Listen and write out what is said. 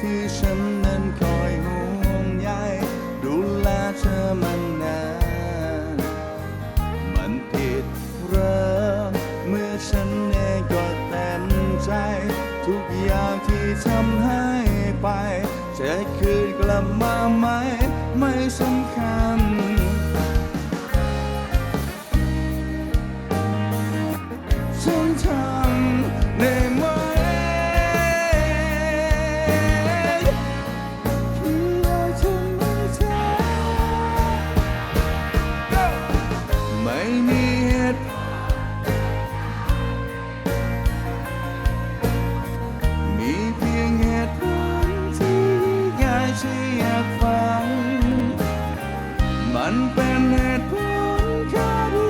ที่ฉันนั้นคอยห่วงใยดูแลเธอมันานมันผิดเร่มเมื่อฉันเองก็เต็มใจ ทุกอย่างที่ทำให้ไปจะคืนกลับมา ไม่มีเหตุมีเพียงเหตุผลที่ยายช่อยากฟัง มันเป็นเหตุผลแค่